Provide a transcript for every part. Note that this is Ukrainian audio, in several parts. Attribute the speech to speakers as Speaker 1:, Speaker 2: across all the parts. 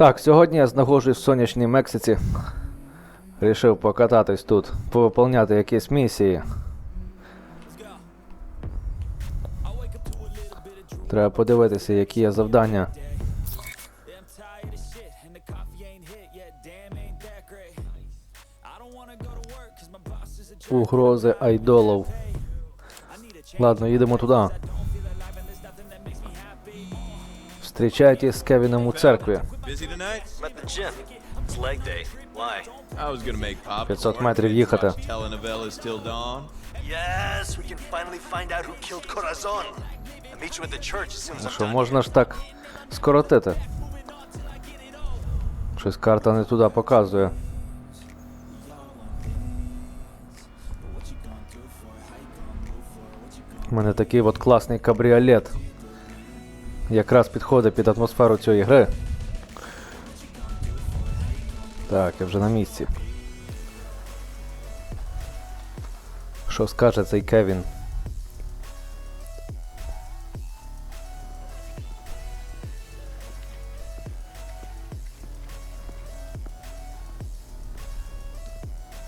Speaker 1: Так, сьогодні я знаходжусь в сонячній Мексиці. Рішив покататись тут, повиповняти якісь місії. Треба подивитися, які є завдання. Угрози айдолов. Ладно, їдемо туди.
Speaker 2: I was gonna make popcorn.
Speaker 1: 500 метрів їхати. Що можна ж так скоротити? Щось карта не туди показує. У мене такий от класний кабріолет. Якраз підходить під атмосферу цієї гри. Так, я вже на місці. Що скаже цей Кевін?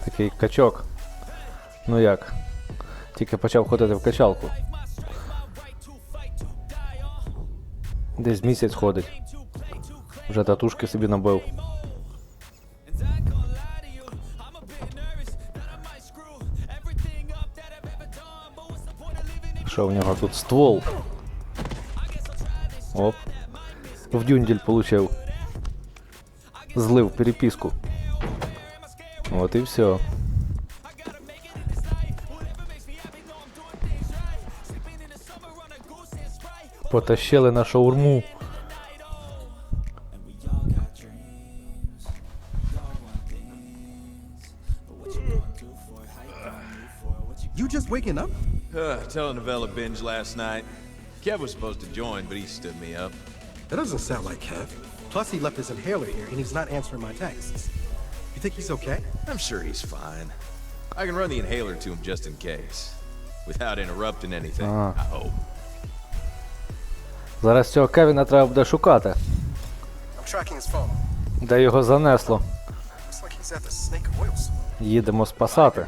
Speaker 1: Такий качок. Ну як? Тільки почав ходити в качалку. Десь місяць ходить. Вже татушки собі набив. Що в нього тут ствол? Оп. В дюндель получив. Злив переписку. Вот и все. Потащили на шаурму.
Speaker 3: You just waking up?
Speaker 2: Uh, telenovela binge last night. Kev was supposed to join, but he stood me up.
Speaker 3: That doesn't sound like Kev. Plus, he left his inhaler here and he's not answering my texts. You think he's okay?
Speaker 2: I'm sure he's fine. I can run the inhaler to him just in case. Without interrupting anything,
Speaker 1: Ah.
Speaker 2: I hope.
Speaker 1: Зараз цього Кевіна треба буде шукати. Де його занесло. Їдемо спасати.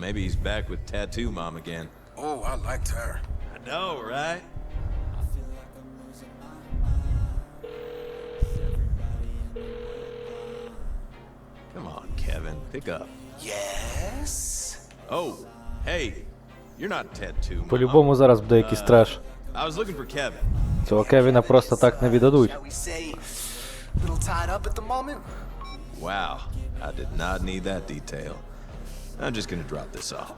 Speaker 2: Maybe he's back with Tattoo Mom again.
Speaker 3: Oh, I liked her.
Speaker 2: I know, right? Come on, Kevin, pick up.
Speaker 4: Yes?
Speaker 2: Oh, hey, you're not Tattoo Mom.
Speaker 1: По-любому зараз буде якийсь треш.
Speaker 2: I was looking for Kevin.
Speaker 1: Цього Кевіна просто так не віддадуть.
Speaker 4: Shall we say, a little tied up at the moment?
Speaker 2: Wow, I did not need that detail. I'm just gonna drop this off.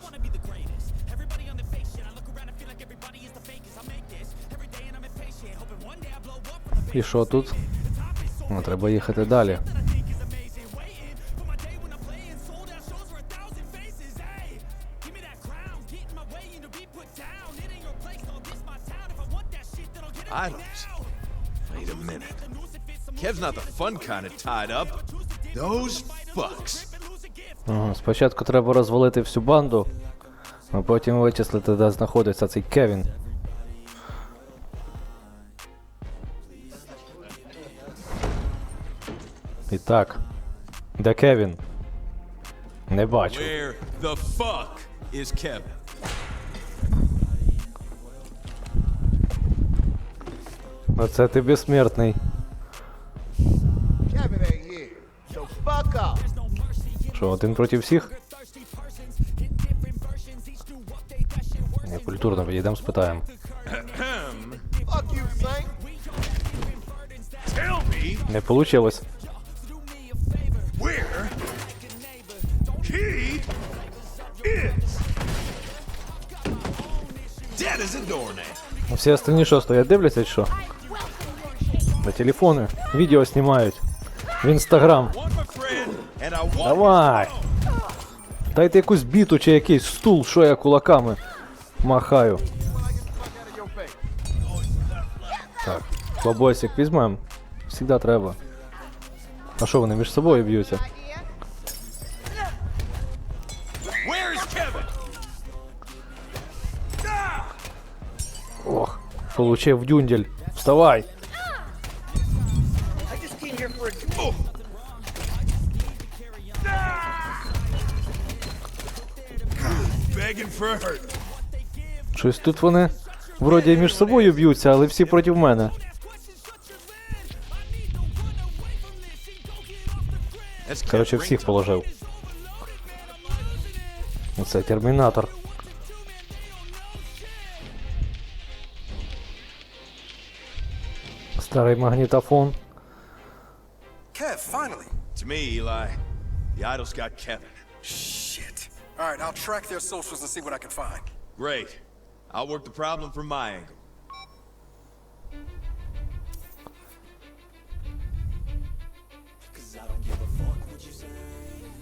Speaker 1: І що тут? Ну, треба їхати далі.
Speaker 2: Items. Wait a minute. Kev's not the fun kind of tied up. Those fucks.
Speaker 1: Ага, спочатку треба розвалити всю банду, а потім вичислити, де знаходиться цей Кевін. І так. Де Кевін? Не бачу.
Speaker 2: Where the fuck is Kevin?
Speaker 1: Оце ти безсмертний.
Speaker 5: Kevin ain't here. So fuck up.
Speaker 1: Що, один проти всіх? Не, культурно підійдемо, спитаємо.
Speaker 5: Fuck you, Saint.
Speaker 2: Tell me
Speaker 1: Не получилось.
Speaker 2: where he is. Dead as a doornail.
Speaker 1: Ну, Всі остальні що стоять, дивляться, чи що? На телефони, відео знімають. В інстаграм.
Speaker 2: Want my friend, and I want
Speaker 1: Давай! Дайте якусь біту чи якийсь стул, що я кулаками махаю. Так, бабосик візьмем. Всегда треба. А що вони між собою б'ються?
Speaker 2: Where is Kevin?
Speaker 1: Ох, получив дюндель. Вставай! Щось тут вони вроді між собою б'ються, але всі проти мене. Коротше, всіх положив. Оце термінатор. Старий магнітофон.
Speaker 3: Kev, finally.
Speaker 2: To me, Eli, the idol's got Kevin.
Speaker 3: Shit. All right, I'll track their socials and see what I can find.
Speaker 2: Great. I'll work the problem from my angle.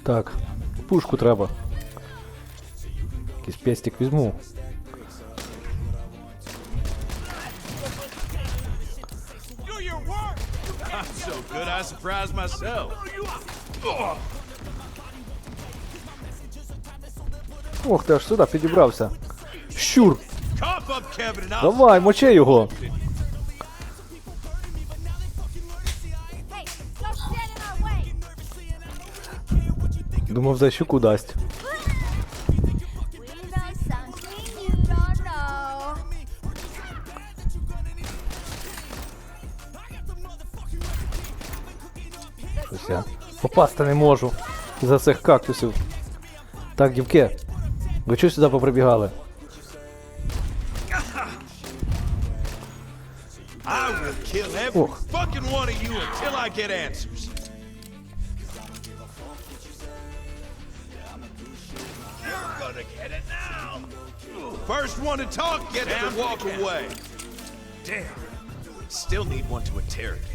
Speaker 1: Так, пушку треба. Якийсь пестик візьму.
Speaker 2: I'm so good, I surprised myself.
Speaker 1: Ох ти аж сюди підібрався. Щур! Давай, мочи його! Думав, за щуку дасть. Попасти не можу за цих кактусів. Так, дівки, ви чого сюди поприбігали?
Speaker 2: I will kill every
Speaker 1: Ох.
Speaker 2: fucking one of you until I get answers. You're gonna get it now. First one to talk gets to walk away. Damn. Still need one to interrogate.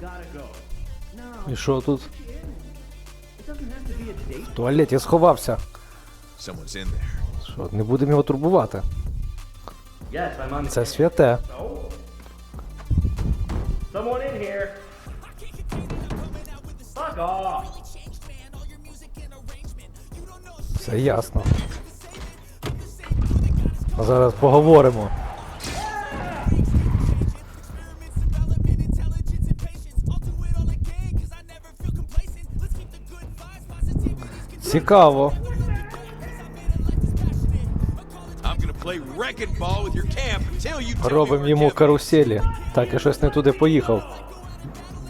Speaker 1: You І що тут? В туалеті сховався. Що, не будемо його турбувати. Це святе. Все ясно. А зараз поговоримо.
Speaker 2: Me
Speaker 1: Робимо йому каруселі. Так, я щось не туди поїхав.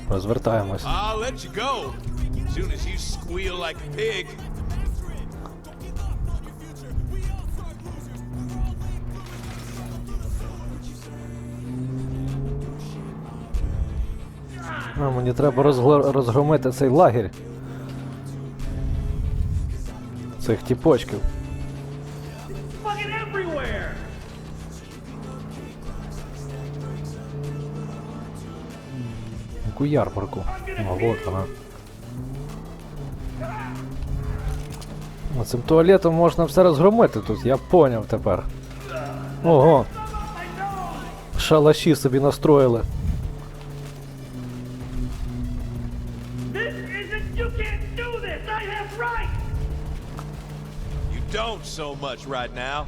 Speaker 1: Розвертаємось. А, мені треба розгромити цей лагерь. Цих тіпочків.
Speaker 6: Fucking everywhere.
Speaker 1: Яку ярмарку? А, от вона. О, Цим туалетом можна все розгромити тут, я поняв тепер. Ого. Шалаші собі настроїли.
Speaker 2: Much right now.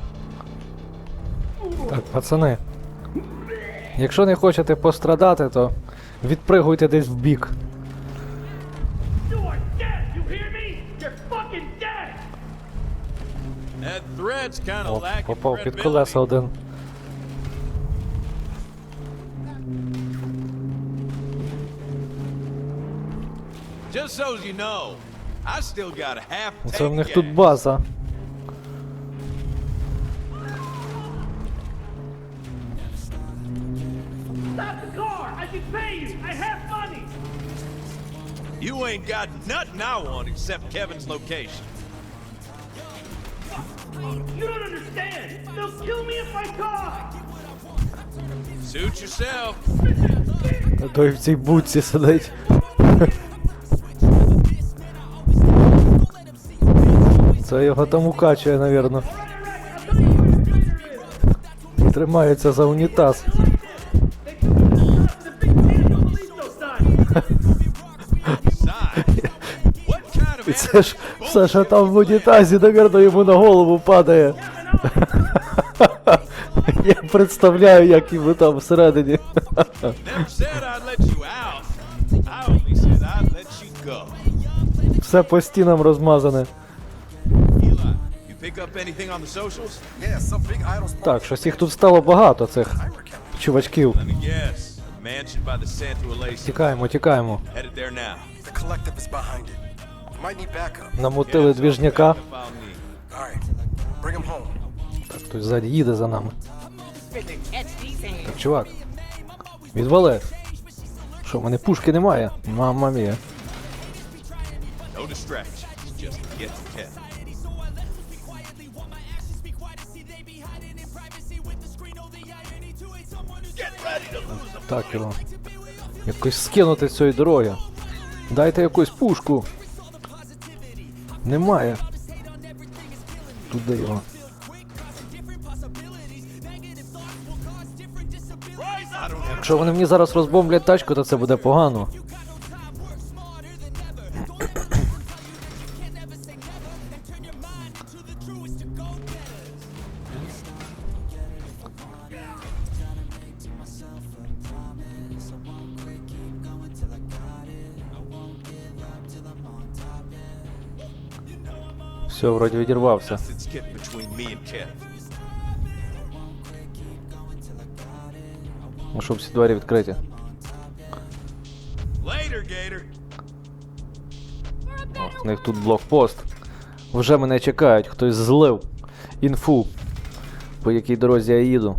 Speaker 1: Так, пацани. Якщо не хочете пострадати, то відпригуйте десь в бік. О, попав під колеса один. Це в них тут база.
Speaker 6: Can pay you. I have money.
Speaker 2: You ain't got nothing I want except Kevin's location.
Speaker 6: You don't understand. They'll kill me if I talk.
Speaker 2: Suit yourself.
Speaker 1: Той в цій будці сидить. Це його там укачує, навірно. Тримається за унітаз. І це ж все, що там в унітазі, навірно, йому на голову падає. Я представляю, як ви там всередині. Все по стінам розмазане. Так, щось їх тут стало багато, цих чувачків. Тікаємо, тікаємо. Намутили двіжняка.
Speaker 4: Home.
Speaker 1: Хтось ззаді їде за нами. Так, чувак. Відвали. Що, в мене пушки немає? Мамма мія. Так його. Якось скинути з цієї дороги. Дайте якусь пушку. Немає. Туди його. Якщо вони мені зараз розбомблять тачку, то це буде погано. Все, відірвався.
Speaker 2: And Kev.
Speaker 1: Ну, щоб всі двері відкриті. О, в них тут блокпост. Вже мене чекають, хтось злив інфу, по якій дорозі я їду.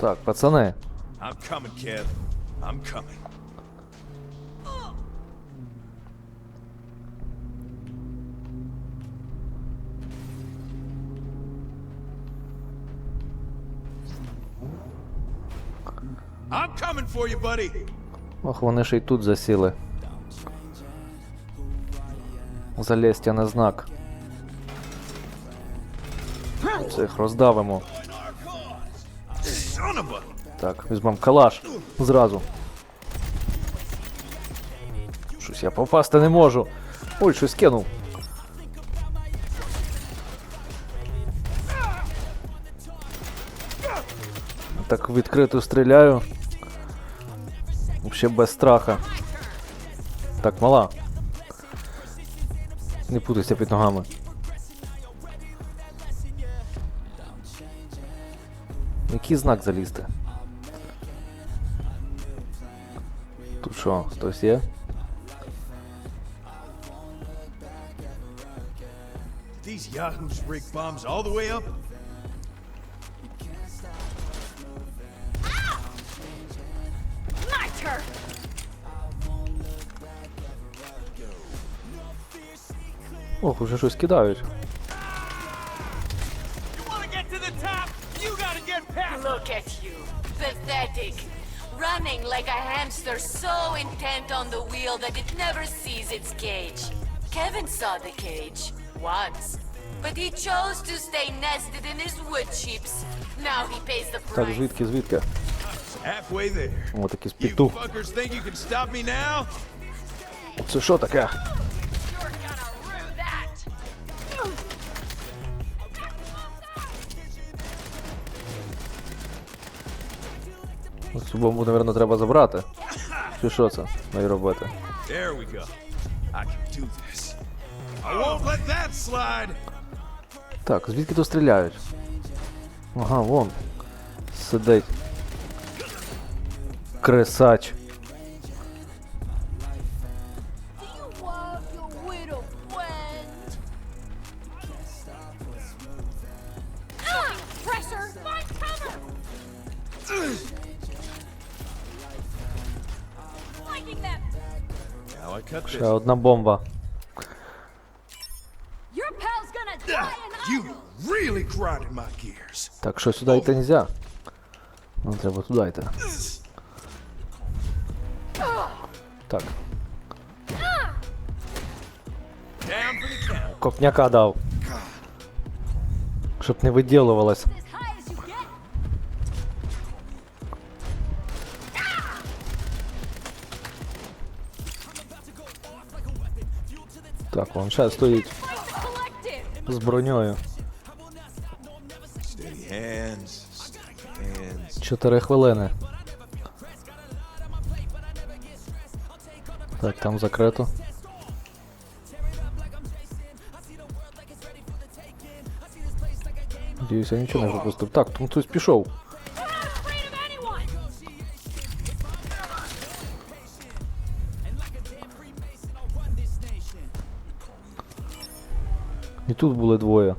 Speaker 1: Так, пацани.
Speaker 2: I'm coming, Kev. I'm coming. I'm coming for you, buddy.
Speaker 1: Ох, вони ще й тут засіли. Залезтя на знак. Цих роздавимо. Так, візьмемо калаш зразу. Щось я попасти не можу. Ой, щось кинув. Так відкрито стріляю. Вообще без страха. Так, мала. Не путайся під ногами. Який знак залізти? Тут що, хтось є?
Speaker 2: These yahoos rig bombs all the way up.
Speaker 1: Ох, уже щось кидають.
Speaker 2: You want to get to the top? You gotta get past.
Speaker 7: Look at you, pathetic. Running like a hamster so intent on the wheel that it never sees its cage. Kevin saw the cage once, but he chose to stay nested in his wood chips. Now he pays the
Speaker 1: Так,
Speaker 7: price.
Speaker 1: звідки, звідки?
Speaker 2: Halfway there.
Speaker 1: О, такі з
Speaker 2: You
Speaker 1: піту.
Speaker 2: fuckers think you can stop me now?
Speaker 1: Це що таке? Бомбу, мабуть, треба забрати. Чи що це має робити?
Speaker 2: There we go. I can do this. I won't let that slide.
Speaker 1: Так, звідки тут стріляють? Ага, вон. Сидить. Кресач.
Speaker 2: My gears.
Speaker 1: Так, що сюди йти нельзя. Нам треба туди йти. Так, копняка дав. Щоб не виділувалось. Так,
Speaker 8: Fight the collective.
Speaker 1: з броньою. Чотири хвилини. Так, там закрито. Надіюсь, я нічого не пропустив. Так, там хтось пішов. Тут були двоє.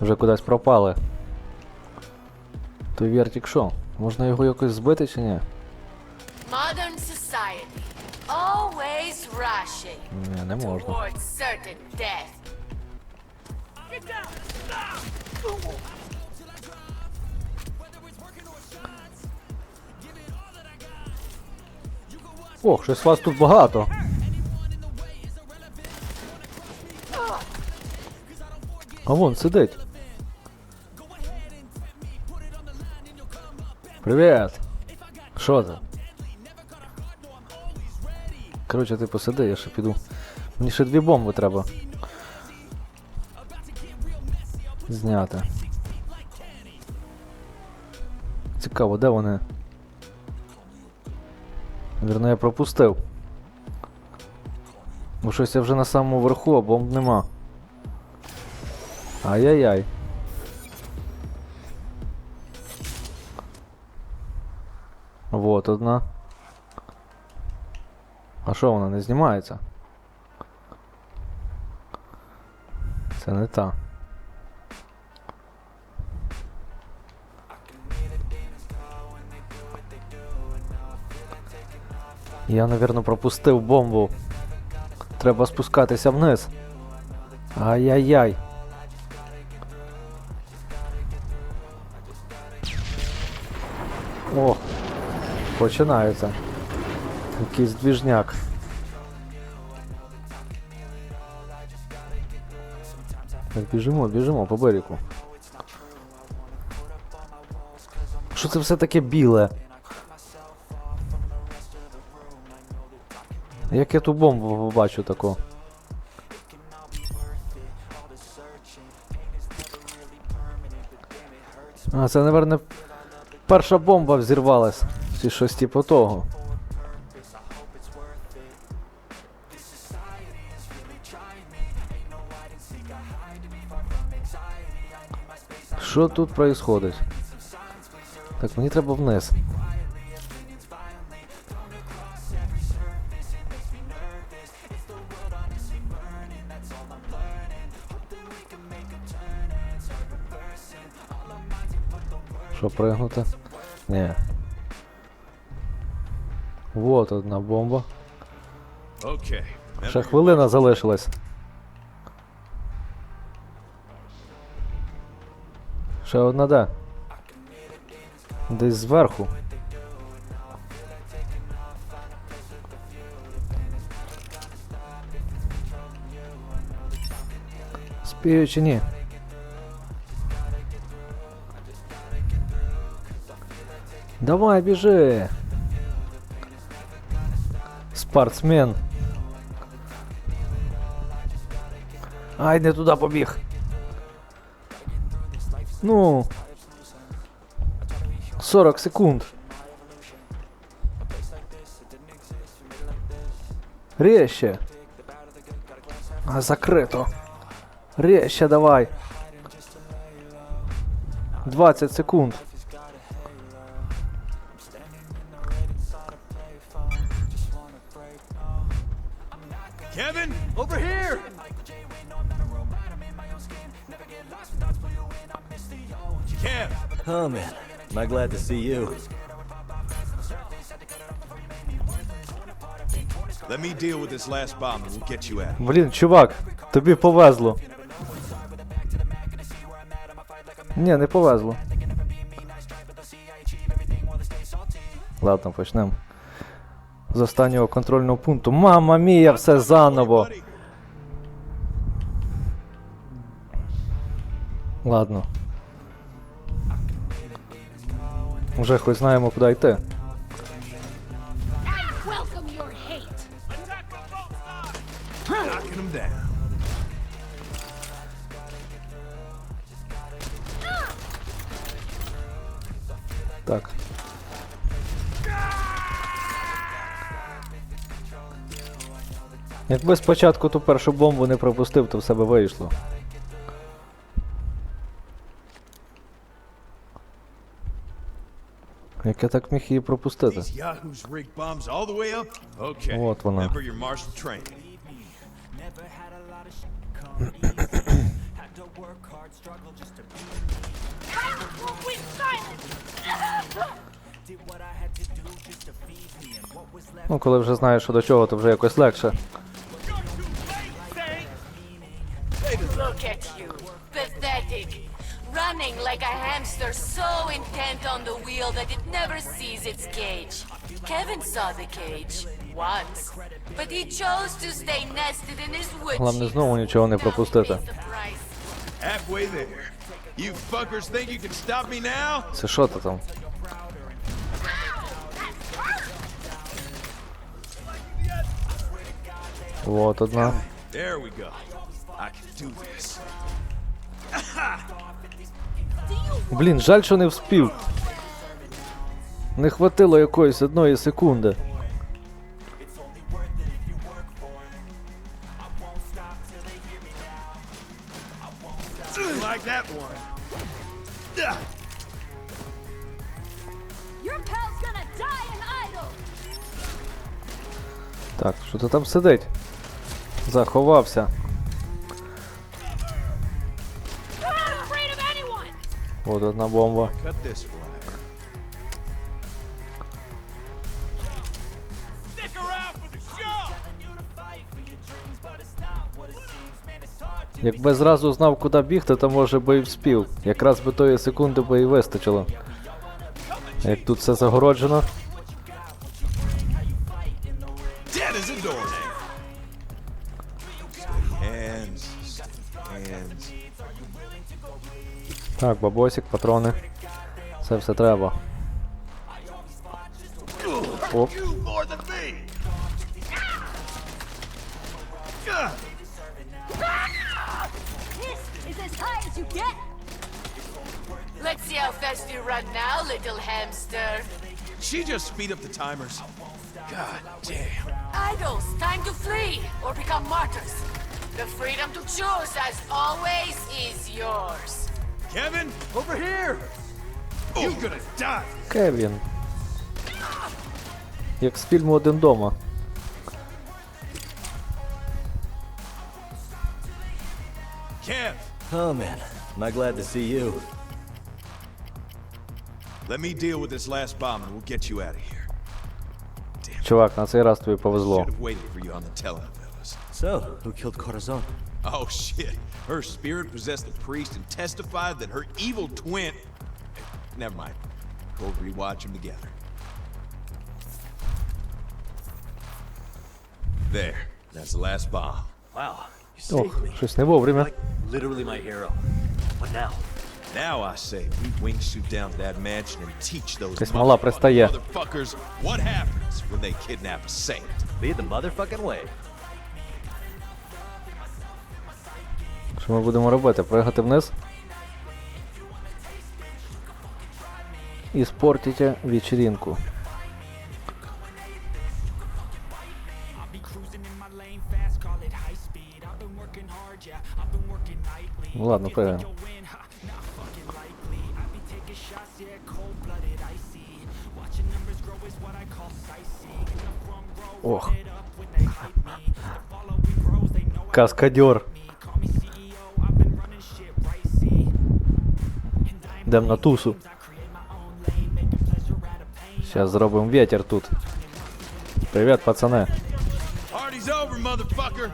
Speaker 1: Вже кудись пропали. Той вертік що? Можна його якось збити чи ні?
Speaker 7: Modern society. Always rushing
Speaker 1: Ні, не можна.
Speaker 7: towards certain death.
Speaker 1: Ох, щось вас тут багато. А вон сидить. Привіт. Що ти? Коротше, ти посиди, я ще піду. Мені ще дві бомби треба. Зняти. Цікаво, де вони? Вірно, я пропустив. Бо щось я вже на самому верху, а бомб нема. Ай-яй-яй. Вот одна. А що вона не знімається? Це не та. Я, напевно, пропустив бомбу. Треба спускатися вниз. Ай-яй-яй. О, починається. Якийсь двіжняк. Так, біжимо, біжимо по берегу. Що це все таке біле? Як я ту бомбу побачу таку? А, це, напевне, перша бомба взірвалась. Чи щось типу того. Що тут происходить? Так, мені треба вниз. Що пригнути? Ні. Вот одна бомба.
Speaker 2: Okay.
Speaker 1: Ще хвилина залишилась. Ще одна де? Десь зверху. Спію чи ні? Давай, біжи! Спортсмен. Ай, не туди побіг. Ну. 40 секунд. Резче. А, закрито. Резче давай. 20 секунд.
Speaker 4: See you.
Speaker 2: Let me deal with this last bomb and we'll get you out.
Speaker 1: Блін, чувак, тобі повезло. Ні, не повезло. Ладно, почнемо. З останнього контрольного пункту. Мама мія, все заново. Ладно. Вже хоч знаємо, куди йти. Так. Якби спочатку ту першу бомбу не пропустив, то все би вийшло. Як я так міг її пропустити? Вот вона. Ну, коли вже знаєш, що до чого, то вже якось легше.
Speaker 7: Running like a hamster so intent on the wheel that it never sees its cage. Kevin saw the cage once, but he chose to stay nested in his wood
Speaker 1: Головне
Speaker 7: chips.
Speaker 1: знову нічого не
Speaker 7: Now
Speaker 1: пропустити.
Speaker 7: pays the price.
Speaker 2: Halfway there. You fuckers think you can stop me now?
Speaker 1: Це що ти там? Вот одна.
Speaker 2: There we go. I can do this.
Speaker 1: Блін, жаль, що не вспів. Не хватило якоїсь одної секунди. Так, що ти там сидить? Заховався. For одна бомба. Якби зразу знав, куди бігти, то може би і вспів. Якраз би тої секунди би і вистачило. Як тут все загороджено.
Speaker 2: hands.
Speaker 1: Так, бабосик, патрони. Це все треба. Оп.
Speaker 2: You more than me. Ah,
Speaker 8: This is as high as you get.
Speaker 7: Let's see how fast you run now, little hamster.
Speaker 2: She just speed up the timers. God damn.
Speaker 7: Idols, time to flee or become martyrs. The freedom to choose, as always, is yours.
Speaker 2: Kevin, over here. You're gonna die.
Speaker 1: Кевін. Як з фільму Один дома.
Speaker 2: Kev,
Speaker 4: Oh man, am I glad to see you.
Speaker 2: let me deal with this last bomb and we'll get you out of here.
Speaker 1: Чувак, на цей раз тобі повезло.
Speaker 2: Should have waited for you on the telenovela.
Speaker 4: So, who killed Corazon?
Speaker 2: Oh shit. Her spirit possessed the priest and testified that her evil twin. Never mind. We'll rewatch them together. There. That's the last bomb.
Speaker 4: Wow, you saved
Speaker 1: Ох,
Speaker 4: me.
Speaker 1: щось не вовремя.
Speaker 4: Like, literally my hero. What now?
Speaker 2: Now I say we wingsuit down to that mansion and teach those
Speaker 1: Якась мала пристає.
Speaker 2: motherfuckers what happens when they kidnap a saint.
Speaker 4: Lead the motherfucking way.
Speaker 1: Що ми будемо робити? Пригати вниз? І спортите вечеринку. Ну ладно, пригаємо.
Speaker 6: You'll win,
Speaker 1: Йдемо на тусу.
Speaker 6: I create my own lane, making pleasure out of pain.
Speaker 1: Зараз зробимо ветер тут. Привіт, пацани.
Speaker 2: Party's over, motherfucker!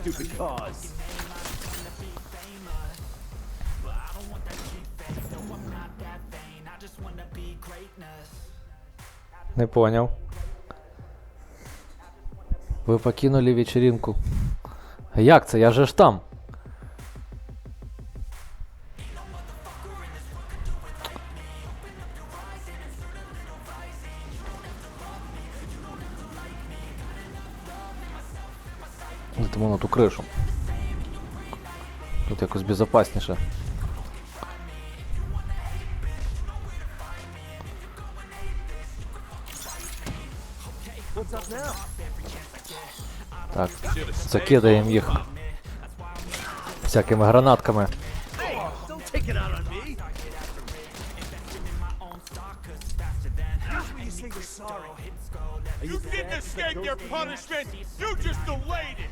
Speaker 4: Stupid cause.
Speaker 1: Не поняв. Ви покинули вечеринку. А Як це? Я же ж там. Візьму на ту кришу. Тут якось безпечніше. Так, закидаємо їх всякими гранатками.
Speaker 5: You didn't escape your punishment. You just delayed it.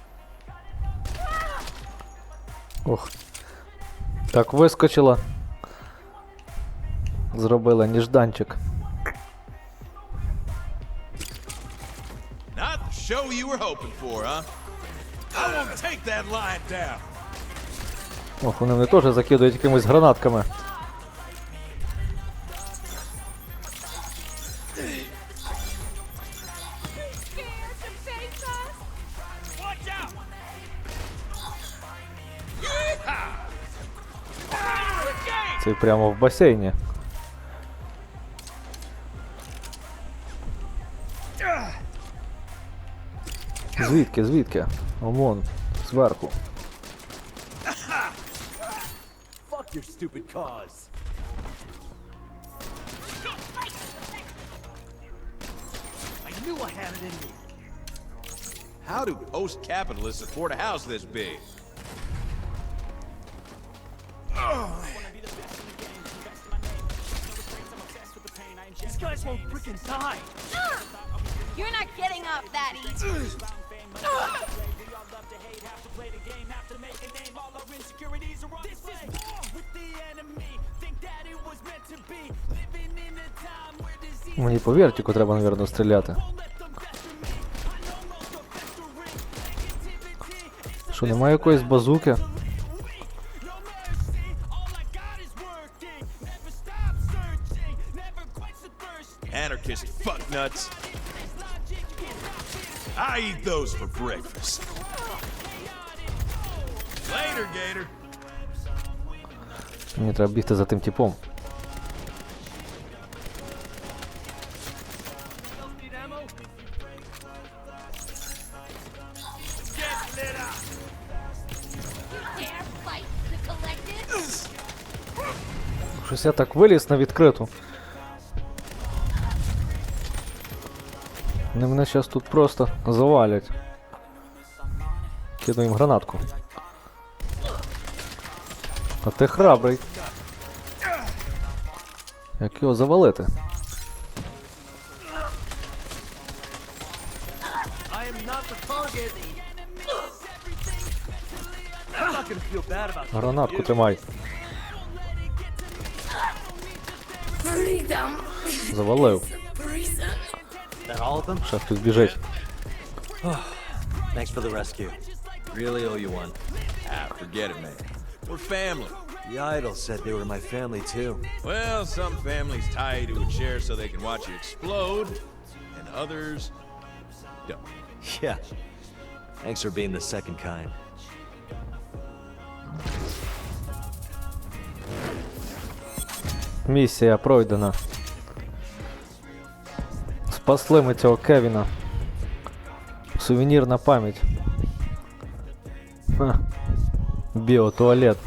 Speaker 1: Ох. Так, вискочила. Зробила ніжданчик.
Speaker 2: Not the show you were hoping for, huh? I won't take that line down.
Speaker 1: Ох, вони мене теж закидують якимись гранатками. Прямо в басейні. Звідки, звідки? Омон, зверху.
Speaker 2: How do post-capitalists afford a house this big?
Speaker 4: These guys won't freaking die.
Speaker 8: You're not getting up that easy.
Speaker 1: Мені по вертику треба, мабуть, стріляти. Що, немає якоїсь базуки?
Speaker 2: Anarchist fucknuts. I eat those for breakfast. Later, Gator.
Speaker 1: Мені треба бігти за тим типом.
Speaker 8: Dare fight the collective?
Speaker 1: Щось я так виліз на відкриту. Вони мене зараз тут просто завалять. Кину їм гранатку. А ти храбрий. Як його завалити?
Speaker 4: I am not All of them?
Speaker 1: Ще хтось біжить.
Speaker 4: Thanks for the rescue. Really owe you one.
Speaker 2: Ah, forget it, man. We're family.
Speaker 4: The idol said they were my family too.
Speaker 2: Well, some families tie you to a chair so they can watch you explode, and others don't.
Speaker 4: Yeah. Thanks for being the second kind.
Speaker 1: Місія пройдена. Спасли ми цього Кевіна. Сувенір на пам'ять. Ха. Біотуалет.